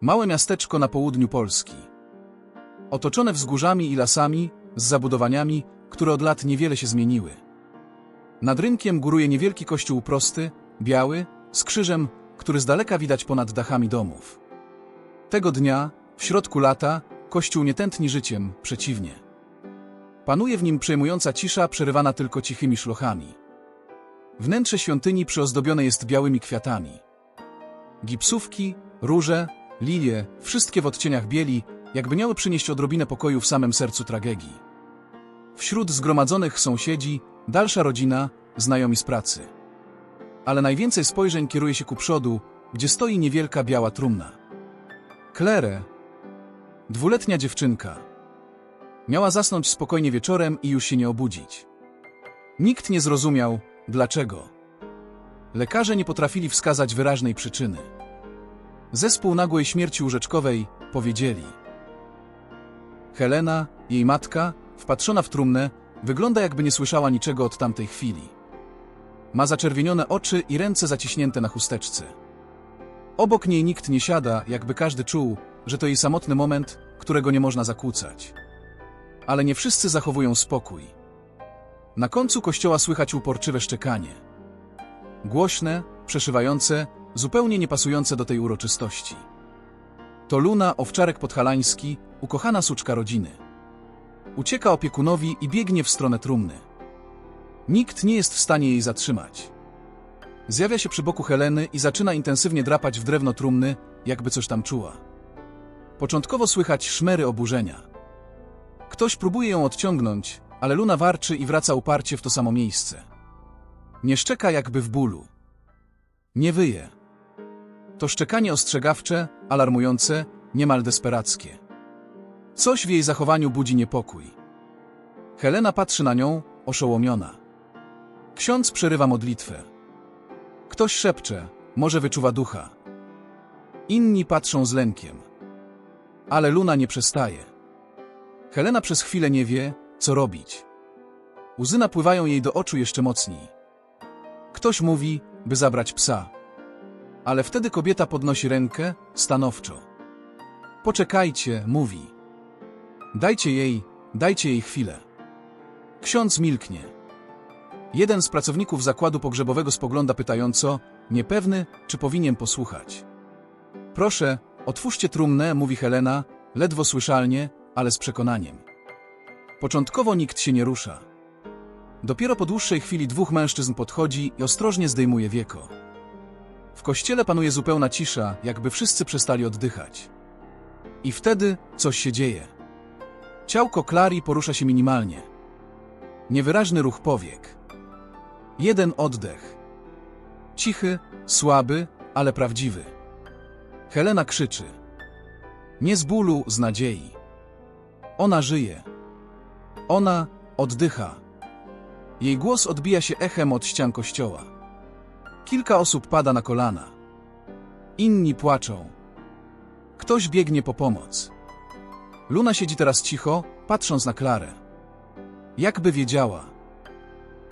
Małe miasteczko na południu Polski. Otoczone wzgórzami i lasami, z zabudowaniami, które od lat niewiele się zmieniły. Nad rynkiem góruje niewielki kościół prosty, biały, z krzyżem, który z daleka widać ponad dachami domów. Tego dnia, w środku lata, kościół nie tętni życiem, przeciwnie. Panuje w nim przejmująca cisza, przerywana tylko cichymi szlochami. Wnętrze świątyni przyozdobione jest białymi kwiatami. Gipsówki, róże, lilie, wszystkie w odcieniach bieli, jakby miały przynieść odrobinę pokoju w samym sercu tragedii. Wśród zgromadzonych sąsiedzi, dalsza rodzina, znajomi z pracy. Ale najwięcej spojrzeń kieruje się ku przodu, gdzie stoi niewielka biała trumna. Claire, dwuletnia dziewczynka, miała zasnąć spokojnie wieczorem i już się nie obudzić. Nikt nie zrozumiał, dlaczego. Lekarze nie potrafili wskazać wyraźnej przyczyny. Zespół nagłej śmierci łóżeczkowej powiedzieli. Helena, jej matka, wpatrzona w trumnę, wygląda jakby nie słyszała niczego od tamtej chwili. Ma zaczerwienione oczy i ręce zaciśnięte na chusteczce. Obok niej nikt nie siada, jakby każdy czuł, że to jej samotny moment, którego nie można zakłócać. Ale nie wszyscy zachowują spokój. Na końcu kościoła słychać uporczywe szczekanie. Głośne, przeszywające, zupełnie niepasujące do tej uroczystości. To Luna, owczarek podhalański, ukochana suczka rodziny. Ucieka opiekunowi i biegnie w stronę trumny. Nikt nie jest w stanie jej zatrzymać. Zjawia się przy boku Heleny i zaczyna intensywnie drapać w drewno trumny, jakby coś tam czuła. Początkowo słychać szmery oburzenia. Ktoś próbuje ją odciągnąć, ale Luna warczy i wraca uparcie w to samo miejsce. Nie szczeka jakby w bólu. Nie wyje. To szczekanie ostrzegawcze, alarmujące, niemal desperackie. Coś w jej zachowaniu budzi niepokój. Helena patrzy na nią, oszołomiona. Ksiądz przerywa modlitwę. Ktoś szepcze, może wyczuwa ducha. Inni patrzą z lękiem. Ale Luna nie przestaje. Helena przez chwilę nie wie, co robić. Łzy napływają jej do oczu jeszcze mocniej. Ktoś mówi, by zabrać psa. Ale wtedy kobieta podnosi rękę, stanowczo. Poczekajcie, mówi. Dajcie jej, dajcie jej chwilę. Ksiądz milknie. Jeden z pracowników zakładu pogrzebowego spogląda pytająco, niepewny, czy powinien posłuchać. Proszę, otwórzcie trumnę, mówi Helena, ledwo słyszalnie, ale z przekonaniem. Początkowo nikt się nie rusza. Dopiero po dłuższej chwili dwóch mężczyzn podchodzi i ostrożnie zdejmuje wieko. W kościele panuje zupełna cisza, jakby wszyscy przestali oddychać. I wtedy coś się dzieje. Ciałko Clary porusza się minimalnie. Niewyraźny ruch powiek. Jeden oddech. Cichy, słaby, ale prawdziwy. Helena krzyczy. Nie z bólu, z nadziei. Ona żyje. Ona oddycha. Jej głos odbija się echem od ścian kościoła. Kilka osób pada na kolana. Inni płaczą. Ktoś biegnie po pomoc. Luna siedzi teraz cicho, patrząc na Klarę. Jakby wiedziała.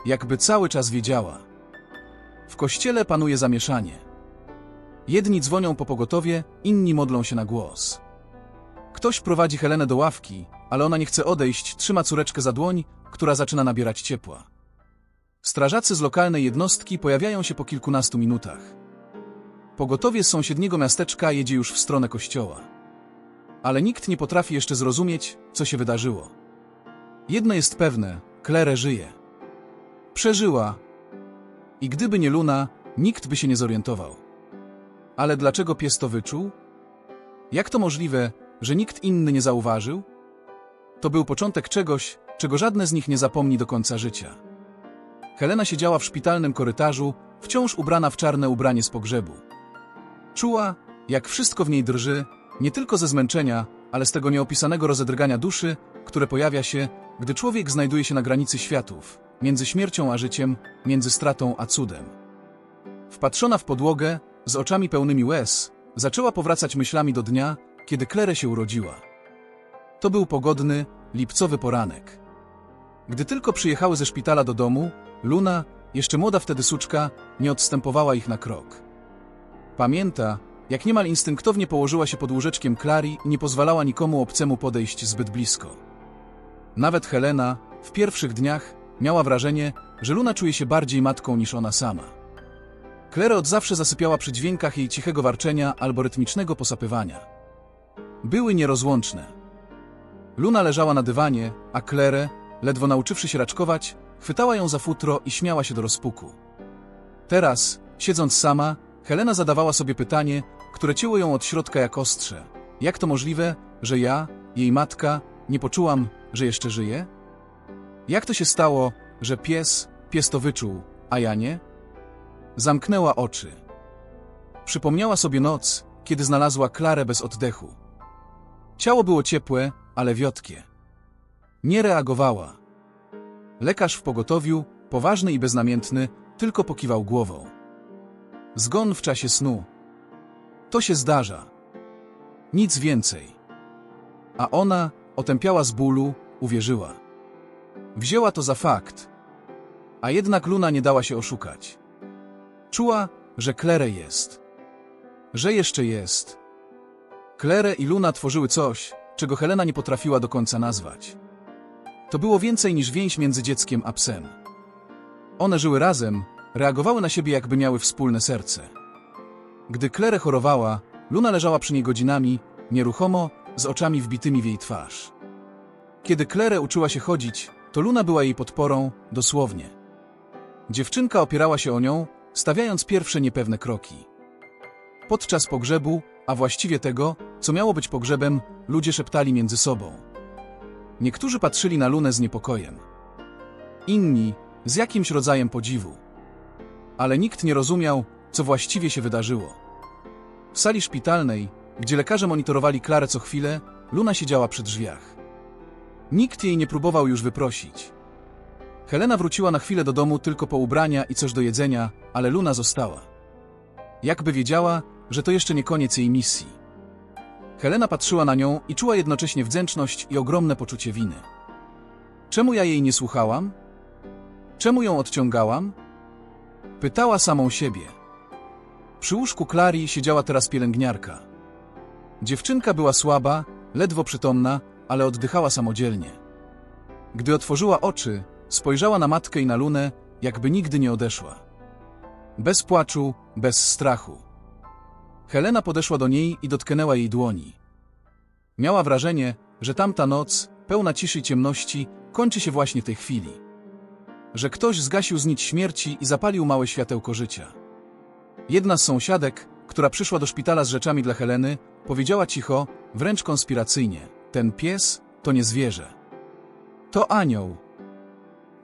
Jakby cały czas wiedziała. W kościele panuje zamieszanie. Jedni dzwonią po pogotowie, inni modlą się na głos. Ktoś prowadzi Helenę do ławki, ale ona nie chce odejść, trzyma córeczkę za dłoń, która zaczyna nabierać ciepła. Strażacy z lokalnej jednostki pojawiają się po kilkunastu minutach. Pogotowie z sąsiedniego miasteczka jedzie już w stronę kościoła. Ale nikt nie potrafi jeszcze zrozumieć, co się wydarzyło. Jedno jest pewne, Claire żyje. Przeżyła. I gdyby nie Luna, nikt by się nie zorientował. Ale dlaczego pies to wyczuł? Jak to możliwe, że nikt inny nie zauważył? To był początek czegoś, czego żadne z nich nie zapomni do końca życia. Helena siedziała w szpitalnym korytarzu, wciąż ubrana w czarne ubranie z pogrzebu. Czuła, jak wszystko w niej drży, nie tylko ze zmęczenia, ale z tego nieopisanego rozedrgania duszy, które pojawia się, gdy człowiek znajduje się na granicy światów, między śmiercią a życiem, między stratą a cudem. Wpatrzona w podłogę, z oczami pełnymi łez, zaczęła powracać myślami do dnia, kiedy Claire się urodziła. To był pogodny, lipcowy poranek. Gdy tylko przyjechały ze szpitala do domu, Luna, jeszcze młoda wtedy suczka, nie odstępowała ich na krok. Pamięta, jak niemal instynktownie położyła się pod łóżeczkiem Klari i nie pozwalała nikomu obcemu podejść zbyt blisko. Nawet Helena, w pierwszych dniach, miała wrażenie, że Luna czuje się bardziej matką niż ona sama. Claire od zawsze zasypiała przy dźwiękach jej cichego warczenia albo rytmicznego posapywania. Były nierozłączne. Luna leżała na dywanie, a Claire, ledwo nauczywszy się raczkować, chwytała ją za futro i śmiała się do rozpuku. Teraz, siedząc sama, Helena zadawała sobie pytanie, które cięło ją od środka jak ostrze. Jak to możliwe, że ja, jej matka, nie poczułam, że jeszcze żyje? Jak to się stało, że pies, pies to wyczuł, a ja nie? Zamknęła oczy. Przypomniała sobie noc, kiedy znalazła Klarę bez oddechu. Ciało było ciepłe, ale wiotkie. Nie reagowała. Lekarz w pogotowiu, poważny i beznamiętny, tylko pokiwał głową. Zgon w czasie snu. To się zdarza. Nic więcej. A ona, otępiała z bólu, uwierzyła. Wzięła to za fakt. A jednak Luna nie dała się oszukać. Czuła, że Klere jest. Że jeszcze jest. Klere i Luna tworzyły coś, czego Helena nie potrafiła do końca nazwać. To było więcej niż więź między dzieckiem a psem. One żyły razem, reagowały na siebie jakby miały wspólne serce. Gdy Klere chorowała, Luna leżała przy niej godzinami, nieruchomo, z oczami wbitymi w jej twarz. Kiedy Klere uczyła się chodzić, to Luna była jej podporą, dosłownie. Dziewczynka opierała się o nią, stawiając pierwsze niepewne kroki. Podczas pogrzebu, a właściwie tego, co miało być pogrzebem, ludzie szeptali między sobą. Niektórzy patrzyli na Lunę z niepokojem. Inni z jakimś rodzajem podziwu. Ale nikt nie rozumiał, co właściwie się wydarzyło. W sali szpitalnej, gdzie lekarze monitorowali Klarę co chwilę, Luna siedziała przy drzwiach. Nikt jej nie próbował już wyprosić. Helena wróciła na chwilę do domu tylko po ubrania i coś do jedzenia, ale Luna została. Jakby wiedziała, że to jeszcze nie koniec jej misji. Helena patrzyła na nią i czuła jednocześnie wdzięczność i ogromne poczucie winy. Czemu ja jej nie słuchałam? Czemu ją odciągałam? Pytała samą siebie. Przy łóżku Klari siedziała teraz pielęgniarka. Dziewczynka była słaba, ledwo przytomna, ale oddychała samodzielnie. Gdy otworzyła oczy, spojrzała na matkę i na Lunę, jakby nigdy nie odeszła. Bez płaczu, bez strachu. Helena podeszła do niej i dotknęła jej dłoni. Miała wrażenie, że tamta noc, pełna ciszy i ciemności, kończy się właśnie w tej chwili. Że ktoś zgasił z nić śmierci i zapalił małe światełko życia. Jedna z sąsiadek, która przyszła do szpitala z rzeczami dla Heleny, powiedziała cicho, wręcz konspiracyjnie: Ten pies to nie zwierzę. To anioł.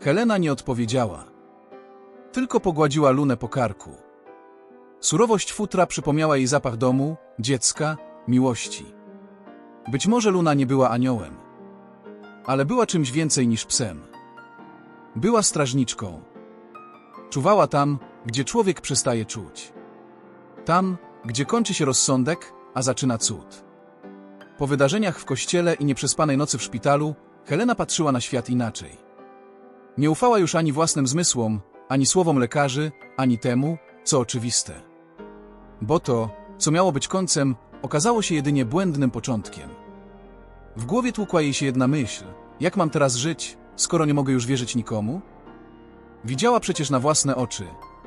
Helena nie odpowiedziała. Tylko pogładziła Lunę po karku. Surowość futra przypomniała jej zapach domu, dziecka, miłości. Być może Luna nie była aniołem, ale była czymś więcej niż psem. Była strażniczką. Czuwała tam, gdzie człowiek przestaje czuć. Tam, gdzie kończy się rozsądek, a zaczyna cud. Po wydarzeniach w kościele i nieprzespanej nocy w szpitalu, Helena patrzyła na świat inaczej. Nie ufała już ani własnym zmysłom, ani słowom lekarzy, ani temu, co oczywiste. Bo to, co miało być końcem, okazało się jedynie błędnym początkiem. W głowie tłukła jej się jedna myśl: jak mam teraz żyć, skoro nie mogę już wierzyć nikomu? Widziała przecież na własne oczy.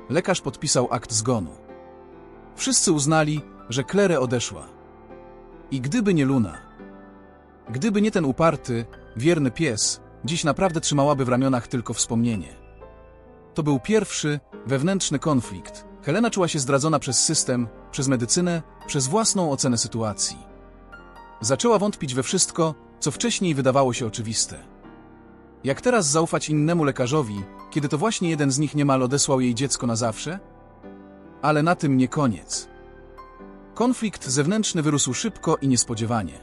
Lekarz podpisał akt zgonu. Wszyscy uznali, że Klere odeszła. I gdyby nie Luna, gdyby nie ten uparty, wierny pies, dziś naprawdę trzymałaby w ramionach tylko wspomnienie. To był pierwszy, wewnętrzny konflikt. Helena czuła się zdradzona przez system, przez medycynę, przez własną ocenę sytuacji. Zaczęła wątpić we wszystko, co wcześniej wydawało się oczywiste. Jak teraz zaufać innemu lekarzowi, kiedy to właśnie jeden z nich niemal odesłał jej dziecko na zawsze? Ale na tym nie koniec. Konflikt zewnętrzny wyrósł szybko i niespodziewanie.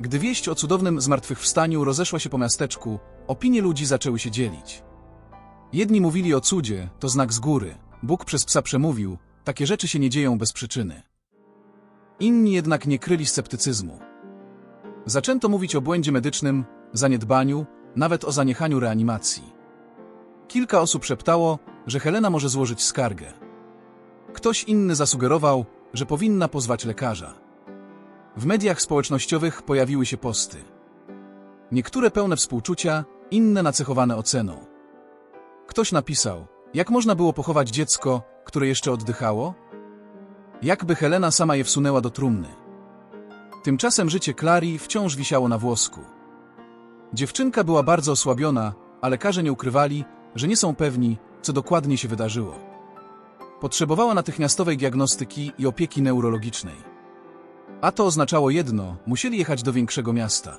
Gdy wieść o cudownym zmartwychwstaniu rozeszła się po miasteczku, opinie ludzi zaczęły się dzielić. Jedni mówili o cudzie, to znak z góry. Bóg przez psa przemówił, takie rzeczy się nie dzieją bez przyczyny. Inni jednak nie kryli sceptycyzmu. Zaczęto mówić o błędzie medycznym, zaniedbaniu, nawet o zaniechaniu reanimacji. Kilka osób szeptało, że Helena może złożyć skargę. Ktoś inny zasugerował, że powinna pozwać lekarza. W mediach społecznościowych pojawiły się posty. Niektóre pełne współczucia, inne nacechowane oceną. Ktoś napisał, jak można było pochować dziecko, które jeszcze oddychało? Jakby Helena sama je wsunęła do trumny. Tymczasem życie Clary wciąż wisiało na włosku. Dziewczynka była bardzo osłabiona, a lekarze nie ukrywali, że nie są pewni, co dokładnie się wydarzyło. Potrzebowała natychmiastowej diagnostyki i opieki neurologicznej. A to oznaczało jedno, musieli jechać do większego miasta.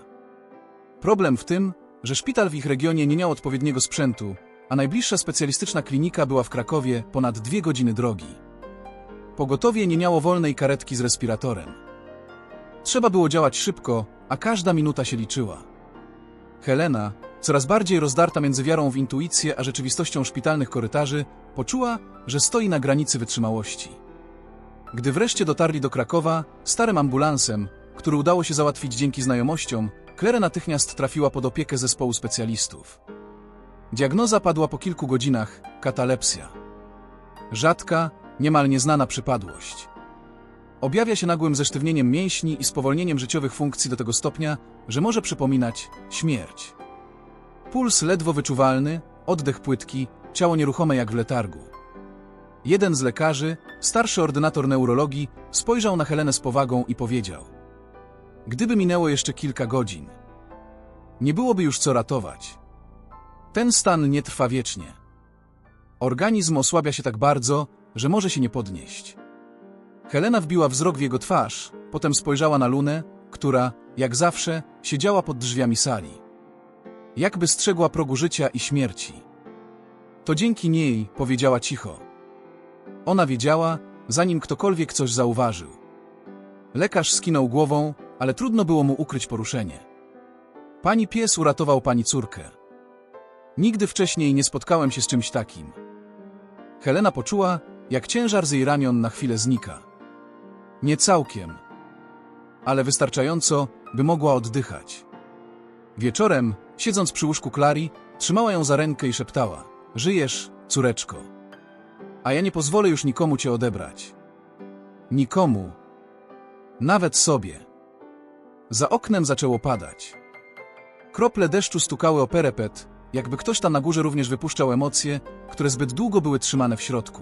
Problem w tym, że szpital w ich regionie nie miał odpowiedniego sprzętu, a najbliższa specjalistyczna klinika była w Krakowie ponad dwie godziny drogi. Pogotowie nie miało wolnej karetki z respiratorem. Trzeba było działać szybko, a każda minuta się liczyła. Helena, coraz bardziej rozdarta między wiarą w intuicję a rzeczywistością szpitalnych korytarzy, poczuła, że stoi na granicy wytrzymałości. Gdy wreszcie dotarli do Krakowa, starym ambulansem, który udało się załatwić dzięki znajomościom, Claire natychmiast trafiła pod opiekę zespołu specjalistów. Diagnoza padła po kilku godzinach – katalepsja. Rzadka, niemal nieznana przypadłość. Objawia się nagłym zesztywnieniem mięśni i spowolnieniem życiowych funkcji do tego stopnia, że może przypominać śmierć. Puls ledwo wyczuwalny, oddech płytki, ciało nieruchome jak w letargu. Jeden z lekarzy, starszy ordynator neurologii, spojrzał na Helenę z powagą i powiedział: Gdyby minęło jeszcze kilka godzin, nie byłoby już co ratować. Ten stan nie trwa wiecznie. Organizm osłabia się tak bardzo, że może się nie podnieść. Helena wbiła wzrok w jego twarz, potem spojrzała na Lunę, która, jak zawsze, siedziała pod drzwiami sali. Jakby strzegła progu życia i śmierci. To dzięki niej, powiedziała cicho. Ona wiedziała, zanim ktokolwiek coś zauważył. Lekarz skinął głową, ale trudno było mu ukryć poruszenie. Pani pies uratował pani córkę. Nigdy wcześniej nie spotkałem się z czymś takim. Helena poczuła, jak ciężar z jej ramion na chwilę znika. Nie całkiem, ale wystarczająco, by mogła oddychać. Wieczorem, siedząc przy łóżku Klari, trzymała ją za rękę i szeptała: Żyjesz, córeczko. A ja nie pozwolę już nikomu cię odebrać. Nikomu. Nawet sobie. Za oknem zaczęło padać. Krople deszczu stukały o perepet, jakby ktoś tam na górze również wypuszczał emocje, które zbyt długo były trzymane w środku.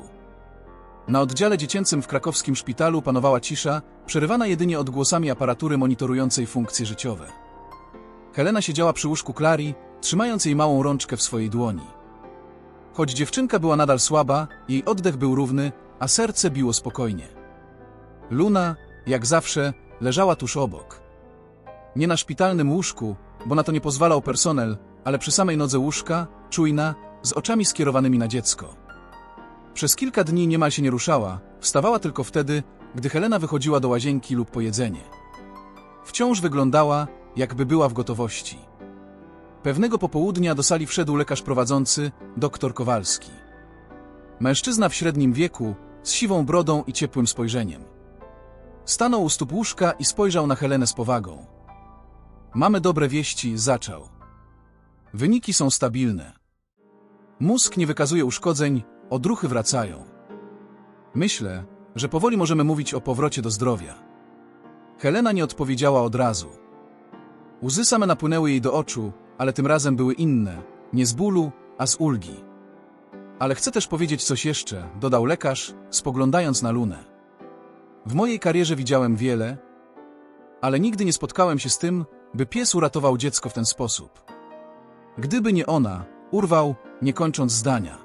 Na oddziale dziecięcym w krakowskim szpitalu panowała cisza, przerywana jedynie odgłosami aparatury monitorującej funkcje życiowe. Helena siedziała przy łóżku Klari, trzymając jej małą rączkę w swojej dłoni. Choć dziewczynka była nadal słaba, jej oddech był równy, a serce biło spokojnie. Luna, jak zawsze, leżała tuż obok. Nie na szpitalnym łóżku, bo na to nie pozwalał personel, ale przy samej nodze łóżka, czujna, z oczami skierowanymi na dziecko. Przez kilka dni niemal się nie ruszała, wstawała tylko wtedy, gdy Helena wychodziła do łazienki lub po jedzenie. Wciąż wyglądała, jakby była w gotowości. Pewnego popołudnia do sali wszedł lekarz prowadzący, doktor Kowalski. Mężczyzna w średnim wieku, z siwą brodą i ciepłym spojrzeniem. Stanął u stóp łóżka i spojrzał na Helenę z powagą. Mamy dobre wieści, zaczął. Wyniki są stabilne. Mózg nie wykazuje uszkodzeń, odruchy wracają. Myślę, że powoli możemy mówić o powrocie do zdrowia. Helena nie odpowiedziała od razu. Łzy same napłynęły jej do oczu, ale tym razem były inne, nie z bólu, a z ulgi. Ale chcę też powiedzieć coś jeszcze, dodał lekarz, spoglądając na Lunę. W mojej karierze widziałem wiele, ale nigdy nie spotkałem się z tym, by pies uratował dziecko w ten sposób. Gdyby nie ona, urwał, nie kończąc zdania.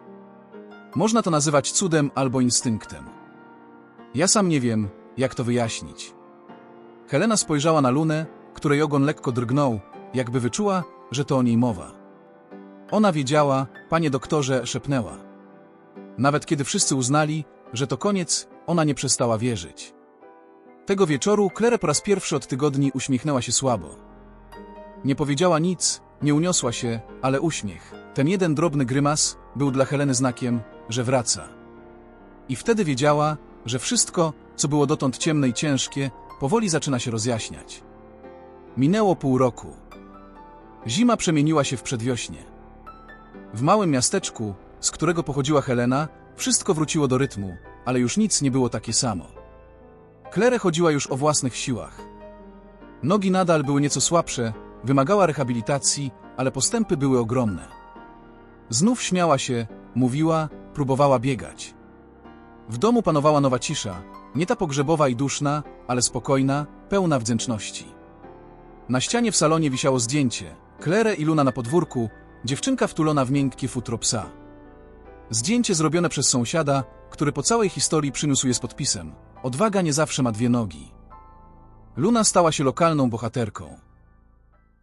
Można to nazywać cudem albo instynktem. Ja sam nie wiem, jak to wyjaśnić. Helena spojrzała na Lunę, której ogon lekko drgnął, jakby wyczuła, że to o niej mowa. Ona wiedziała, panie doktorze, szepnęła. Nawet kiedy wszyscy uznali, że to koniec, ona nie przestała wierzyć. Tego wieczoru Claire po raz pierwszy od tygodni uśmiechnęła się słabo. Nie powiedziała nic, nie uniosła się, ale uśmiech, ten jeden drobny grymas, był dla Heleny znakiem, że wraca. I wtedy wiedziała, że wszystko, co było dotąd ciemne i ciężkie, powoli zaczyna się rozjaśniać. Minęło pół roku. Zima przemieniła się w przedwiośnie. W małym miasteczku, z którego pochodziła Helena, wszystko wróciło do rytmu, ale już nic nie było takie samo. Klere chodziła już o własnych siłach. Nogi nadal były nieco słabsze, wymagała rehabilitacji, ale postępy były ogromne. Znów śmiała się, mówiła, próbowała biegać. W domu panowała nowa cisza, nie ta pogrzebowa i duszna, ale spokojna, pełna wdzięczności. Na ścianie w salonie wisiało zdjęcie, Klere i Luna na podwórku, dziewczynka wtulona w miękkie futro psa. Zdjęcie zrobione przez sąsiada, który po całej historii przyniósł je z podpisem. Odwaga nie zawsze ma dwie nogi. Luna stała się lokalną bohaterką.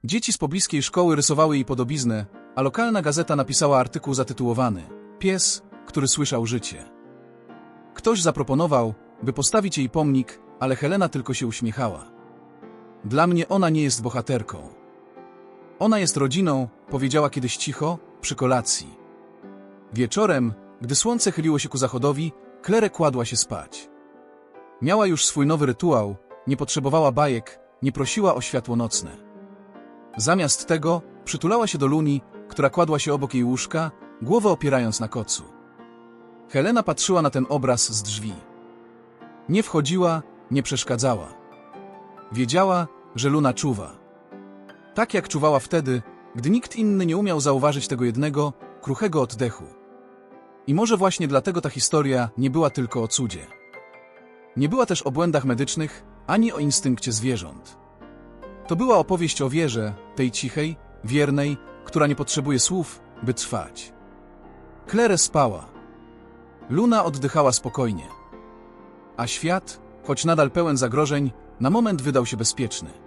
Dzieci z pobliskiej szkoły rysowały jej podobiznę, a lokalna gazeta napisała artykuł zatytułowany Pies, który słyszał życie. Ktoś zaproponował, by postawić jej pomnik, ale Helena tylko się uśmiechała. Dla mnie ona nie jest bohaterką. Ona jest rodziną, powiedziała kiedyś cicho, przy kolacji. Wieczorem, gdy słońce chyliło się ku zachodowi, Klere kładła się spać. Miała już swój nowy rytuał, nie potrzebowała bajek, nie prosiła o światło nocne. Zamiast tego przytulała się do Luni, która kładła się obok jej łóżka, głowę opierając na kocu. Helena patrzyła na ten obraz z drzwi. Nie wchodziła, nie przeszkadzała. Wiedziała, że Luna czuwa. Tak jak czuwała wtedy, gdy nikt inny nie umiał zauważyć tego jednego, kruchego oddechu. I może właśnie dlatego ta historia nie była tylko o cudzie. Nie była też o błędach medycznych, ani o instynkcie zwierząt. To była opowieść o wierze, tej cichej, wiernej, która nie potrzebuje słów, by trwać. Klere spała. Luna oddychała spokojnie. A świat, choć nadal pełen zagrożeń, na moment wydał się bezpieczny.